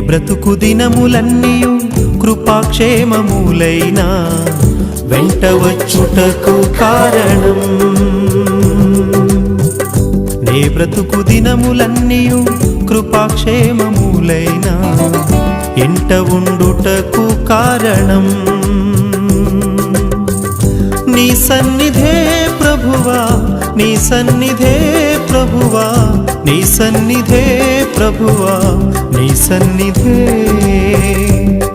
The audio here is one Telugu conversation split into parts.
బ్రతుకు దినములన్నీయు కృపాక్షేమములైనా వెంట వచ్చుటకు కారణం. నే బ్రతుకు దినములన్నీయు కృపాక్షేమములైనా ఎంట ఉండుటకు కారణం. నీ సన్నిధే ప్రభువా నీ సన్నిధే ప్రభువా నీ సన్నిధే ప్రభువా నీ సన్నిధే.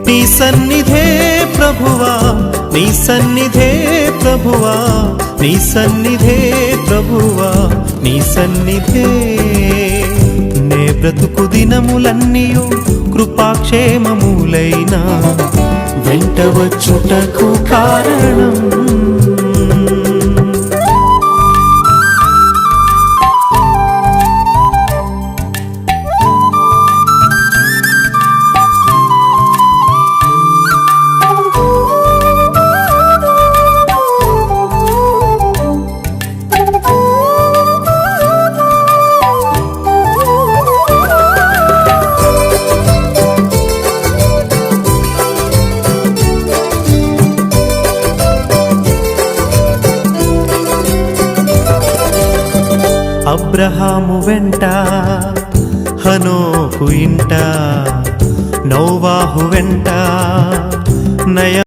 నీ సన్నిధే ప్రభువా నీ సన్నిధే ప్రభువా నీ సన్నిధే ప్రభువా నీ సన్నిధే. నే బ్రతుకు దినములన్నీయు కృపాక్షేమములైనా. వెంట వచ్చుటకు కారణం అబ్రహాము వెంట హనోకు ఇంట నౌవాహు వెంట నయ